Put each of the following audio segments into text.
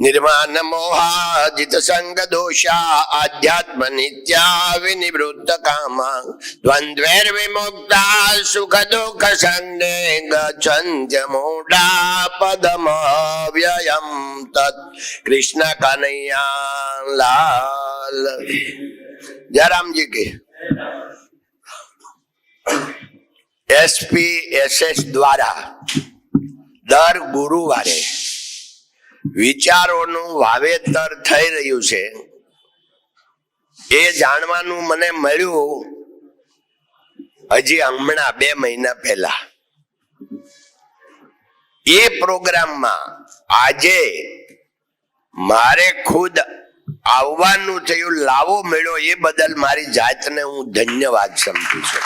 निर्माण मोहाजित संग दोषा आध्यात्म नित्या विनिवृत्त कामा द्वंद्वैर विमुक्ता सुख दुख संगे गच्छन्त्य मूढ़ा पदम व्ययम तत् कृष्ण कन्हैया लाल जयराम जी की એસપીએસએસ દ્વારા દર ગુરુવારે વિચારોનું વાવેતર થઈ રહ્યું છે. એ જાણવાનું મને મળ્યું હજી હમણાં બે મહિના પહેલા. એ પ્રોગ્રામમાં આજે મારે ખુદ આવવાનું થયું, લાવો મળ્યો એ બદલ મારી જાતને હું ધન્યવાદ સમજુ છું.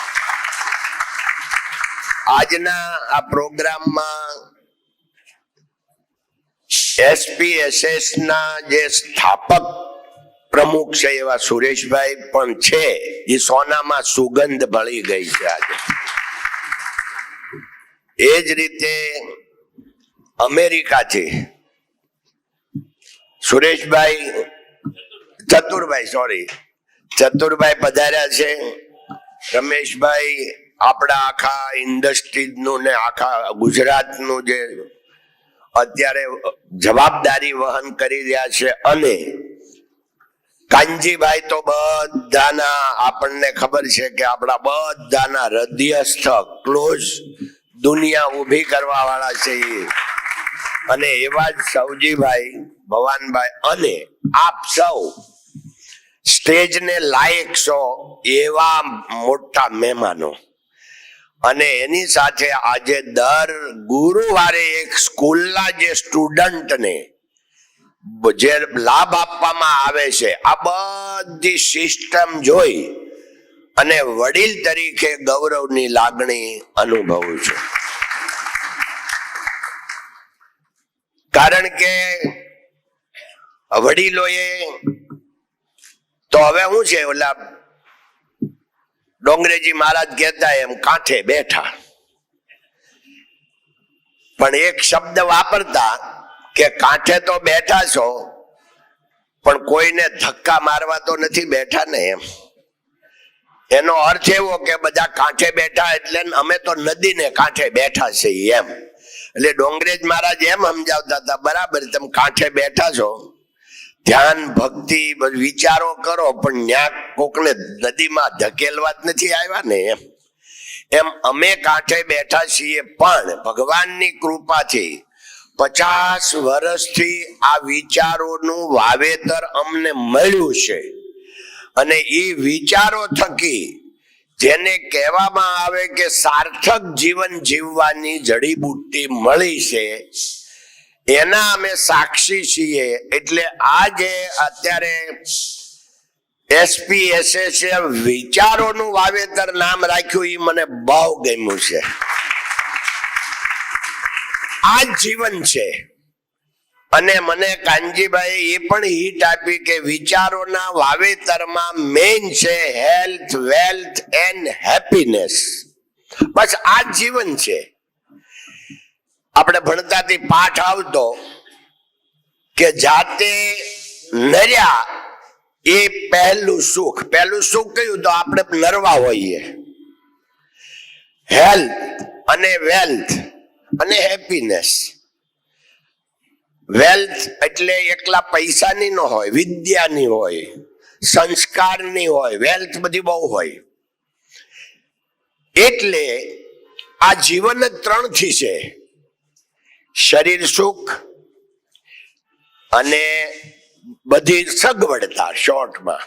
આજના આ પ્રોગ્રામમાં એસપીએસએસ ના જે સ્થાપક પ્રમુખ છે એવા સુરેશભાઈ પણ છે, એ સોનામાં સુગંધ ભળી ગઈ છે આજે. એ જ રીતે અમેરિકાથી સુરેશભાઈ, ચતુરભાઈ સોરી ચતુરભાઈ પધાર્યા છે. રમેશભાઈ, આપણા આખા ઇન્ડસ્ટ્રીઝનું ને આખા ગુજરાતનું જે અત્યારે જવાબદારી વહન કરી રહ્યા છે અને કાનજીભાઈ તો બધાના આપણને ખબર છે કે આપણા બધાના હૃદયસ્થ ક્લોઝ દુનિયા ઊભી કરવા વાળા છે અને એવા જ સૌજીભાઈ ભવાનભાઈ અને આપ સૌ સ્ટેજને લાયક છો એવા મોટા મહેમાનો. અને એની સાથે આજે દર ગુરુવારે એક સ્કૂલના જે સ્ટુડન્ટને જે લાભ આપવામાં આવે છે, આ બધી સિસ્ટમ જોઈ અને વડીલ તરીકે ગૌરવની લાગણી અનુભવું છું. કારણ કે વડીલોએ તો હવે શું છે, ઓલા ડોંગરેજી મહારાજ કહેતા એમ, કાંઠે બેઠા. પણ એક શબ્દ વાપરતા કે, કાંઠે તો બેઠા છો, પણ કોઈને ધક્કા મારવા તો નથી બેઠા ને એમ. એનો અર્થ એવો કે, બધા કાંઠે બેઠા એટલે અમે તો નદીને કાંઠે બેઠા છીએ એમ. એટલે ડોંગરેજ મહારાજ એમ સમજાવતા હતા, બરાબર, તમે કાંઠે બેઠા છો ધ્યાન, ભક્તિ વિચારો કરો, પણ ન્યા કોકને નદીમાં ધકેલવા જ નથી આવ્યા ને એમ. એમ અમે કાંઠે બેઠા છીએ, પણ ભગવાનની કૃપાથી પચાસ વર્ષથી આ વિચારોનું વાવેતર અમને મળ્યું છે. અને એ વિચારો થકી જેને કહેવામાં આવે કે સાર્થક જીવન જીવવાની જડીબુટ્ટી મળી છે એના અમે સાક્ષી છીએ. એટલે આ જે અત્યારે એસપીએસએસ વિચારોનું વાવેતર નામ રાખ્યું એ મને બહુ ગમ્યું છે. આ જીવન છે. અને મને કાનજીભાઈ એ પણ હિટ આપી કે વિચારોના વાવેતરમાં મેઇન છે હેલ્થ વેલ્થ એન્ડ હેપીનેસ બસ આ જીવન છે. આપણે ભણતાથી પાઠ આવતો કે જાતે નર્યા એ પહેલું સુખ. પહેલું સુખ કયું? તો આપણે નરવા હોઈએ. હેલ્થ અને વેલ્થ અને હેપીનેસ વેલ્થ એટલે એકલા પૈસાની ન હોય, વિદ્યાની હોય, સંસ્કારની હોય વેલ્થ બધી બહુ હોય. એટલે આ જીવન જ ત્રણથી છે. શરીર સુખ અને બધી સગવડતા શોર્ટમાં.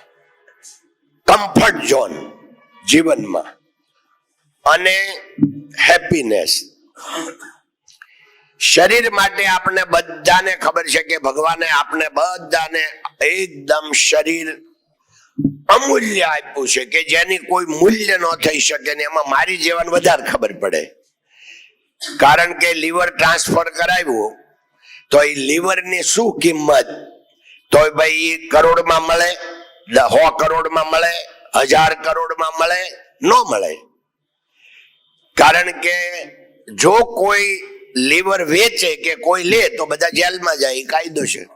કમ્ફર્ટ ઝોન જીવનમાં. અને હેપીનેસ શરીર માટે આપણે બધાને ખબર છે કે ભગવાને આપણે બધાને એકદમ શરીર અમૂલ્ય આપ્યું છે કે જેની કોઈ મૂલ્ય ન થઈ શકે ને એમાં મારી જીવન વધારે ખબર પડે. કારણ કે લીવર ટ્રાન્સફર કરાવ્યું તો એ લીવરની શું કિંમત? તો ભાઈ કરોડમાં મળે સો કરોડમાં મળે, હજાર કરોડમાં મળે, ન મળે. કારણ કે જો કોઈ લીવર વેચે કે કોઈ લે તો બધા જેલમાં જાય કાયદો છે.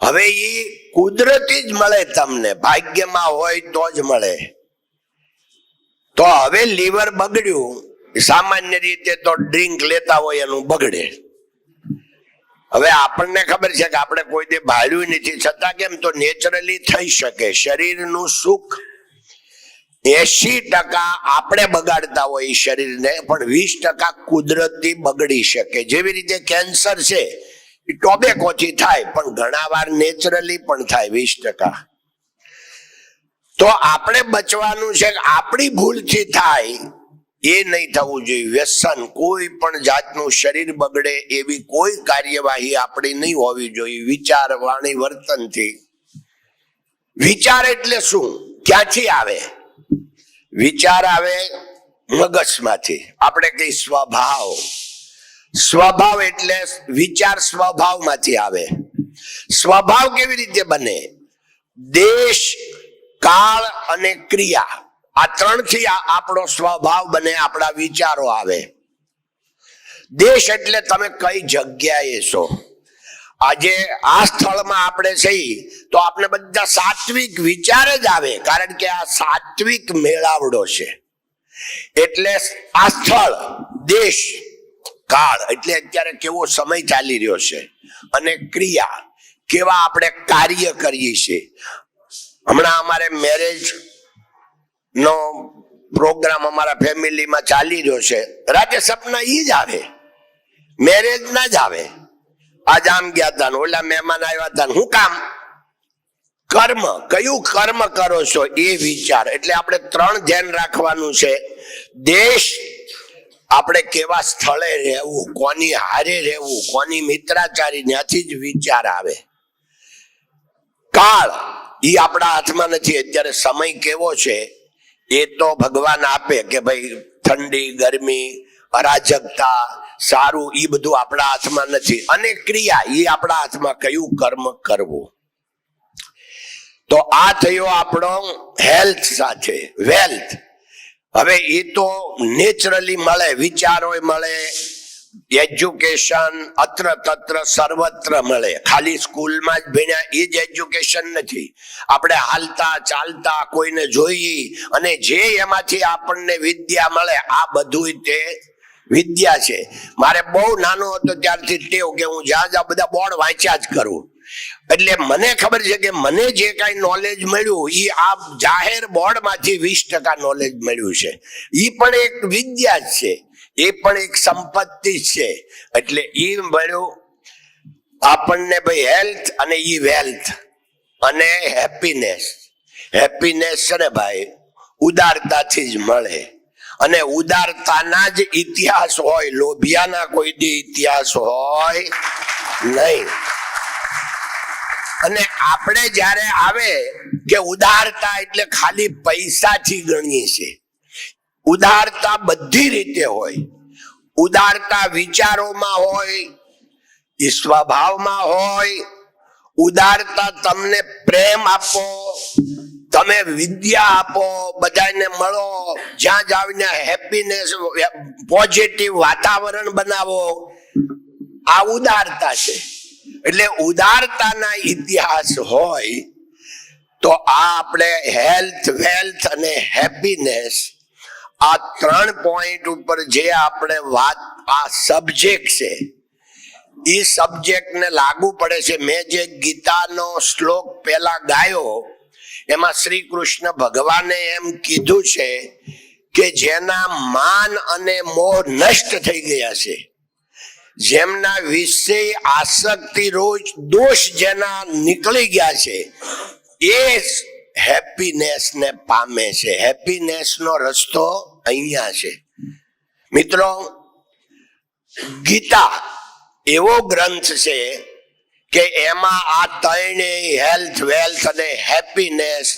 હવે એ કુદરતી જ મળે તમને, ભાગ્યમાં હોય તો જ મળે. તો હવે લીવર બગડ્યું સામાન્ય રીતે તો ડ્રિંક લેતા હોય એનું બગડે. હવે આપણને ખબર છે કે આપણે કોઈ દે ભાડ્યું નથી. છતાં કેમ તો નેચરલી થઈ શકે. શરીરનું સુખ એસી ટકા આપણે બગાડતા હોય શરીરને, પણ વીસ ટકા કુદરતી બગડી શકે. જેવી રીતે કેન્સર છે, એ ટોબેકોથી થાય, પણ ઘણા વાર નેચરલી પણ થાય વીસ ટકા. તો આપણે બચવાનું છે આપણી ભૂલથી થાય એ નહીં થવું જોઈએ. વ્યસન કોઈ પણ જાતનું શરીર બગડે એવી કોઈ કાર્યવાહી આપણી નહીં હોવી જોઈએ. વિચાર, વાણી, વર્તનથી. વિચાર એટલે શું? ક્યાંથી આવે? વિચાર આવે મગજમાંથી. આપણે કઈ સ્વભાવ. સ્વભાવ એટલે વિચાર સ્વભાવમાંથી આવે. સ્વભાવ કેવી રીતે બને? દેશ, કાળ અને ક્રિયા. આ ત્રણથી આપણો સ્વભાવ બને, આપણા વિચારો આવે. દેશ એટલે તમે કઈ જગ્યાએ છો? આજે આ સ્થળમાં આપણે છીએ તો આપણે બધા સાત્વિક વિચાર જ આવે, કારણ કે આ સાત્વિક મેળાવડો છે. એટલે આ સ્થળ, દેશ, કાળ, એટલે અત્યારે કેવો સમય ચાલી રહ્યો છે અને ક્રિયા, કેવા આપણે કાર્ય કરીએ છીએ. હમણાં અમારે મેરેજ નો પ્રોગ્રામ અમારા ફેમિલીમાં ચાલી રહ્યો છે. રાજ્ય સપના ઈ જ આવે. મેરેજ ના જ આવે. આજ આમ ગયા હતા ઓલા મહેમાન આવ્યા હતા હું કામ? કર્મ. કયું કર્મ કરો છો? એ વિચાર. એટલે આપણે ત્રણ ધ્યાન રાખવાનું છે. દેશ આપણે કેવા સ્થળે રહેવું, કોની હારે રહેવું, કોની મિત્રાચારી, ત્યાંથી જ વિચાર આવે. કાળ એ આપણા હાથમાં નથી. અત્યારે સમય કેવો છે? એ તો ભગવાન આપે કે ભાઈ ઠંડી, ગરમી, અરાજકતા, સારું એ બધું આપણા હાથમાં નથી. અને ક્રિયા એ આપણા હાથમાં કયું કર્મ કરવું? તો આ થયો આપણો હેલ્થ સાથે. વેલ્થ હવે એ તો નેચરલી મળે વિચારો મળે એજ્યુકેશન અત્ર તત્ર સર્વત્ર મળે. ખાલી સ્કૂલમાં જ ભણ્યા એ જ એજ્યુકેશન નથી. આપણે હાલતા ચાલતા કોઈને જોઈએ અને જે એમાંથી આપણને વિદ્યા મળે, આ બધું તે વિદ્યા છે. મારે બહુ નાનો હતો ત્યારથી ટેવ કે હું જ્યાં જ્યાં બધા બોર્ડ વાંચ્યા જ કરું. એટલે મને ખબર છે કે મને જે કાંઈ નોલેજ મળ્યું એ આ જાહેર બોર્ડમાંથી વીસ ટકા નોલેજ મળ્યું છે. એ પણ એક વિદ્યા જ છે. એ પણ એક સંપત્તિ છે. એટલે એ મળ્યું આપણને ભાઈ હેલ્થ અને ઈ વેલ્થ અને હેપીનેસ હેપીનેસ છે ને ભાઈ, ઉદારતાથી જ મળે. અને ઉદારતાના જ ઇતિહાસ હોય, લોભિયાના કોઈ દી ઇતિહાસ હોય નહીં. અને આપણે જ્યારે આવે કે ઉદારતા એટલે ખાલી પૈસાથી ગણીએ છીએ. ઉદારતા બધી રીતે હોય. ઉદારતા વિચારોમાં હોય, એ સ્વભાવમાં હોય, ઉદારતા તમને પ્રેમ આપો, તમે વિદ્યા આપો, બધાને મળો, જ્યાં જાવીને હેપીનેસ પોઝિટિવ વાતાવરણ બનાવો, આ ઉદારતા છે. એટલે ઉદારતાના ઇતિહાસ હોય, તો આ આપણે હેલ્થ વેલ્થ અને હેપીનેસ આ ત્રણ પોઈન્ટ ઉપર જે આપણે વાત, આ સબ્જેક્ટ છે, એ સબ્જેક્ટને લાગુ પડે છે. મેં જે ગીતાનો શ્લોક પહેલા ગાયો, એમાં શ્રી કૃષ્ણ ભગવાને એમ કીધું છે કે જેના માન અને મોહ નષ્ટ થઈ ગયા છે. જેમના વિશે આસક્તિ રોજ દોષ જેના નીકળી ગયા છે, એ હેપીનેસ ને પામે છે. હેપીનેસ નો રસ્તો અહીંયા છે. મિત્રો, ગીતા એવો ગ્રંથ છે કે એમાં આ ત્રણે હેલ્થ વેલ્થ અને હેપીનેસ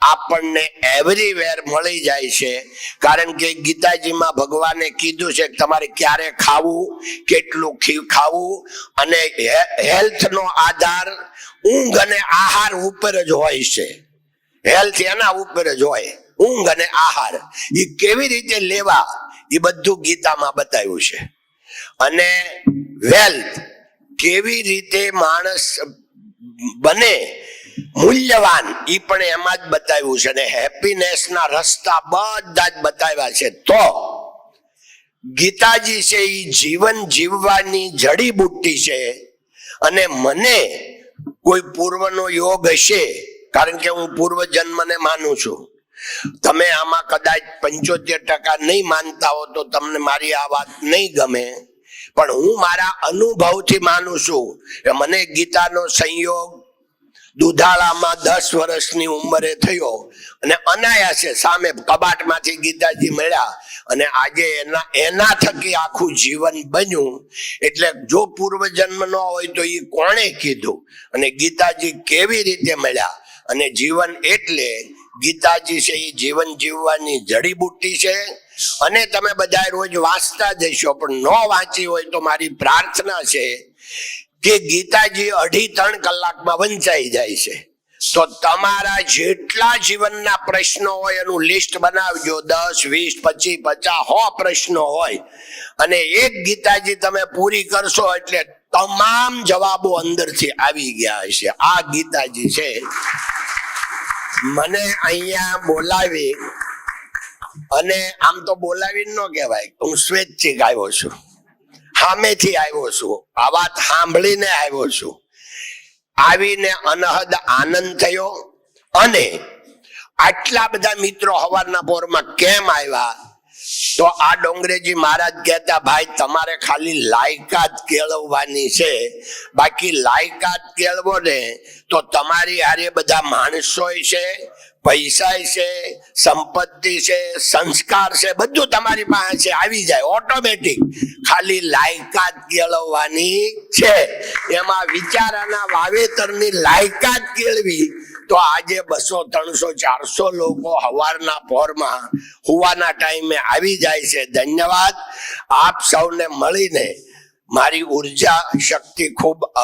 આપણને એવરીવેર મળી જાય છે. કારણ કે ગીતાજીમાં ભગવાને કીધું છે કે તમારે ક્યારે ખાવું, કેટલું ખાવું અને હેલ્થનો આધાર ઊંઘ અને આહાર ઉપર જ હોય છે. હેલ્થ એના ઉપર જ હોય. ઊંઘ અને આહાર. એ કેવી રીતે લેવા? એ બધું ગીતામાં બતાવ્યું છે. અને વેલ્થ કેવી રીતે માણસ બને? મૂલ્યવાન. એ પણ એમાં જ બતાવ્યું છે અને હેપીનેસ ના રસ્તા બધા જ બતાવ્યા છે. તો ગીતાજી છે એ જીવન જીવવાની જડીબુટ્ટી છે. અને મને કોઈ પૂર્વનો યોગ હશે કારણ કે હું પૂર્વ જન્મને માનું છું. તમે આમાં કદાચ પંચોતેર ટકા નહીં માનતા હો તો તમને મારી આ વાત નહીં ગમે. પણ હું મારા અનુભવથી માનું છું કે મને ગીતાનો સંયોગ દુધાળામાં દસ વર્ષની ઉંમરે થયો અને અનાયાસે સામે કબાટમાંથી ગીતાજી મળ્યા અને આજે એના એના થકી આખું જીવન બન્યું. એટલે જો પૂર્વજન્મ ન હોય તો એ કોણે કીધું? અને ગીતાજી કેવી રીતે મળ્યા? અને જીવન એટલે ગીતાજી છે એ જીવન જીવવાની જડીબુટ્ટી છે. અને તમે બધા રોજ વાંચતા જશો પણ ન વાંચી હોય તો મારી પ્રાર્થના છે કે ગીતાજી અઢી ત્રણ કલાકમાં વંચાઈ જાય છે. તો તમારા જેટલા જીવનના પ્રશ્નો હોય એનું લિસ્ટ બનાવજો, દસ, વીસ, પચીસ, પચાસ, હો પ્રશ્નો હોય. અને એક ગીતાજી તમે પૂરી કરશો એટલે તમામ જવાબો અંદરથી આવી ગયા હશે. આ ગીતાજી છે. મને અહીંયા બોલાવી અને આમ તો બોલાવી ન કહેવાય, હું સ્વેચ્છિક આવ્યો છું. સામેથી આવ્યો છું. આ વાત સાંભળીને આવ્યો છું. આવીને અનહદ આનંદ થયો અને આટલા બધા મિત્રો હવારના પોરમાં કેમ આવ્યા? તો આ ડોંગરેજી મહારાજ કહેતા, ભાઈ, તમારે ખાલી લાયકાત કેળવવાની છે. બાકી લાયકાત કેળવો ને તો તમારી હારે બધા માણસો છે પૈસા છે, સંપત્તિ છે, સંસ્કાર છે, બધું તમારી પાસે આવી જાય, ઓટોમેટિક. ખાલી લાયકાત કેળવવાની છે. એમાં વિચારાના વાવેતરની લાયકાત કેળવી તો આજે બસો, ત્રણસો, ચારસો લોકો હવારના પોરમાં હુવાના ટાઈમે આવી જાય છે. ધન્યવાદ. આપ સૌને મળીને મારી ઊર્જા શક્તિ ખૂબ